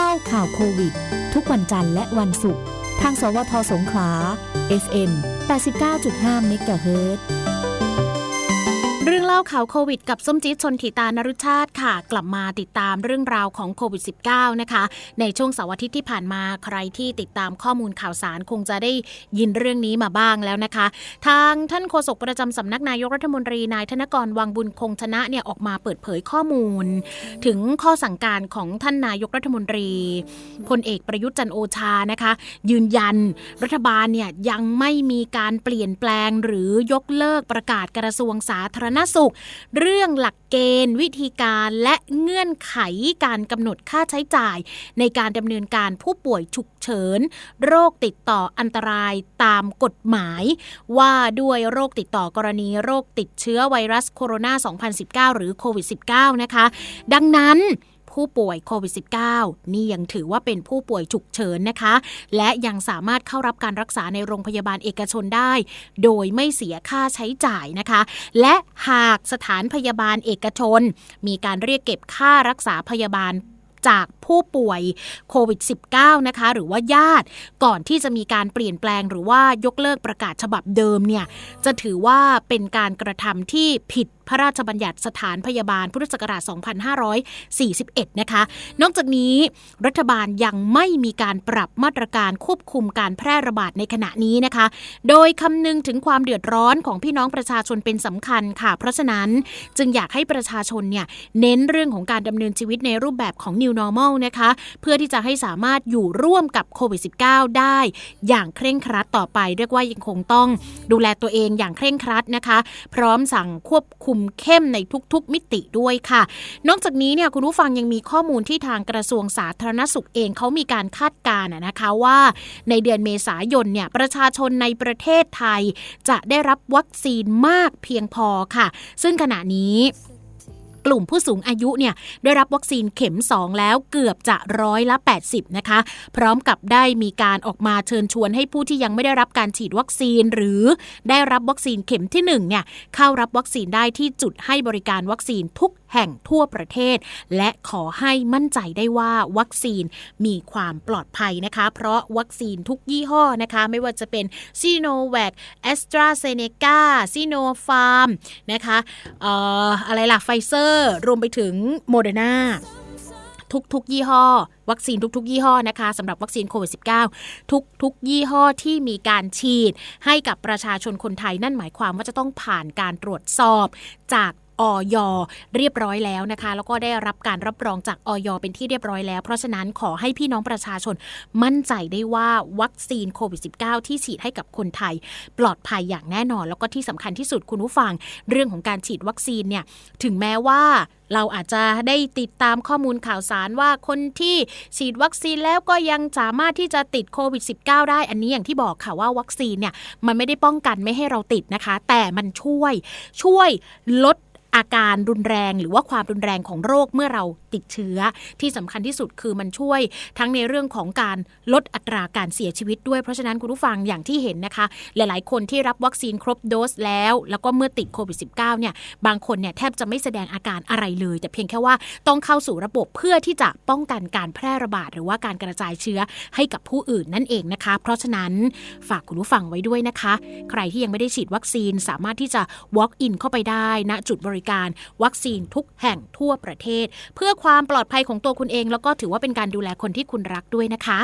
เล่าข่าวโควิด ทุกวันจันทร์และวันศุกร์ทางสวทสงขลา FM 89.5เมกะ เล่าข่าวโควิดกับส้มจี๊ดชนถิตานรุชาติค่ะ กลับมาติดตามเรื่องราวของโควิด -19 นะคะ ในช่วงเสาร์อาทิตย์ที่ผ่านมาใครที่ติดตามข้อมูลข่าวสารคงจะได้ยินเรื่องนี้มาบ้างแล้วนะคะ ทางท่านโฆษกประจำสำนักนายกรัฐมนตรีนายธนกรวังบุญคงชนะเนี่ยออกมาเปิดเผยข้อมูล ถึงข้อสั่งการของท่านนายกรัฐมนตรีพลเอกประยุทธ์จันโอชานะคะ ยืนยันรัฐบาลเนี่ยยังไม่มีการเปลี่ยนแปลงหรือยกเลิกประกาศกระทรวงสาธารณสุขเรื่องหลักเกณฑ์ วิธีการและเงื่อนไขการกำหนดค่าใช้จ่าย ในการดำเนินการผู้ป่วยฉุกเฉิน โรคติดต่ออันตรายตามกฎหมาย ว่าด้วยโรคติดต่อกรณีโรคติดเชื้อไวรัสโคโรนา 2019 หรือโควิด -19 นะคะ ดังนั้น ผู้ป่วยโควิด -19 นี่ยังถือว่าเป็นผู้ป่วยฉุกเฉินนะคะ และยังสามารถเข้ารับการรักษาในโรงพยาบาลเอกชนได้ โดยไม่เสียค่าใช้จ่ายนะคะ และหากสถานพยาบาลเอกชน มีการเรียกเก็บค่ารักษาพยาบาลจาก ผู้ป่วยโควิด -19 นะคะ หรือว่าญาติก่อนที่จะมีการเปลี่ยนแปลงหรือว่ายกเลิกประกาศฉบับเดิมเนี่ยจะถือว่าเป็นการกระทำที่ผิดพระราชบัญญัติสถานพยาบาลพุทธศักราช 2541 นะคะ นอกจากนี้รัฐบาลยังไม่มีการปรับมาตรการควบคุมการแพร่ระบาดในขณะนี้นะคะ โดยคำนึงถึงความเดือดร้อนของพี่น้องประชาชนเป็นสำคัญค่ะ เพราะฉะนั้นจึงอยากให้ประชาชนเนี่ยเน้นเรื่องของการดำเนินชีวิตในรูปแบบของ New Normal นะคะ เพื่อที่จะให้สามารถอยู่ร่วมกับโควิด -19 ได้ อย่างเคร่งครัดต่อไป เรียกว่ายังคงต้องดูแลตัวเองอย่างเคร่งครัดนะคะ พร้อมสั่งควบคุมเข้มในทุกๆ มิติด้วยค่ะ นอกจากนี้เนี่ยคุณผู้ฟังยังมีข้อมูลที่ทางกระทรวงสาธารณสุขเองเขามีการคาดการณ์นะคะว่าในเดือนเมษายนเนี่ยประชาชนในประเทศไทย จะได้รับวัคซีนมากเพียงพอค่ะ ซึ่งขณะนี้ กลุ่มผู้สูงอายุเนี่ยได้รับวัคซีนเข็ม 2 แล้วเกือบจะร้อยละ 80 นะคะ พร้อมกับได้มีการออกมาเชิญชวนให้ผู้ที่ยังไม่ได้รับการฉีดวัคซีน หรือได้รับวัคซีนเข็มที่1เนี่ยเข้ารับวัคซีนได้ที่จุดให้บริการวัคซีนทุกแห่งทั่วประเทศ และขอให้มั่นใจได้ว่าวัคซีนมีความปลอดภัยนะคะ เพราะวัคซีนทุกยี่ห้อนะคะ ไม่ว่าจะเป็นซีโนแวคแอสตราเซเนกาซีโนฟาร์มนะคะเอ่ออะไรล่ะ ไฟเซอร์ รวมไปถึงโมเดอร์นาทุกๆ ยี่ห้อวัคซีนทุกๆ ยี่ห้อนะคะสำหรับวัคซีนโควิด -19 ทุกๆ ยี่ห้อที่มีการฉีด ให้กับประชาชนคนไทยนั่นหมายความว่าจะต้องผ่านการตรวจสอบจาก ออยเรียบร้อยแล้วนะคะ แล้วก็ได้รับการรับรองจากออย เป็นที่เรียบร้อยแล้ว เพราะฉะนั้นขอให้พี่น้องประชาชนมั่นใจได้ว่าวัคซีนโควิด -19 ที่ฉีดให้กับคนไทย ปลอดภัยอย่างแน่นอน แล้วก็ที่สำคัญที่สุดคุณผู้ฟัง เรื่องของการฉีดวัคซีนเนี่ยถึงแม้ว่าเราอาจจะได้ติดตามข้อมูลข่าวสารว่าคนที่ฉีดวัคซีนแล้วก็ยังสามารถที่จะติดโควิด -19 ได้อันนี้อย่างที่บอกค่ะว่าวัคซีนเนี่ยมันไม่ได้ป้องกันไม่ให้เราติดนะคะ แต่มันช่วยช่วยลด อาการรุนแรงหรือว่าความรุนแรงของโรคเมื่อเราติดเชื้อ ที่สำคัญที่สุดคือมันช่วยทั้งในเรื่องของการลดอัตราการเสียชีวิตด้วยเพราะฉะนั้นคุณผู้ฟังอย่างที่เห็นนะคะ หลายๆ คนที่รับวัคซีนครบโดสแล้ว แล้วก็เมื่อติดโควิด -19 เนี่ยบางคนเนี่ยแทบจะไม่แสดงอาการอะไรเลย แต่เพียงแค่ว่าต้องเข้าสู่ระบบเพื่อที่จะป้องกันการแพร่ระบาด หรือว่าการกระจายเชื้อให้กับผู้อื่นนั่นเองนะคะ เพราะฉะนั้นฝากคุณผู้ฟังไว้ด้วยนะคะ ใครที่ยังไม่ได้ฉีดวัคซีนสามารถที่จะ walk in เข้าไปได้ณจุดบริริการวัคซีนทุกแห่งทั่วประเทศ เพื่อความปลอดภัยของตัวคุณเอง แล้วก็ถือว่าเป็นการดูแลคนที่คุณรักด้วยนะคะ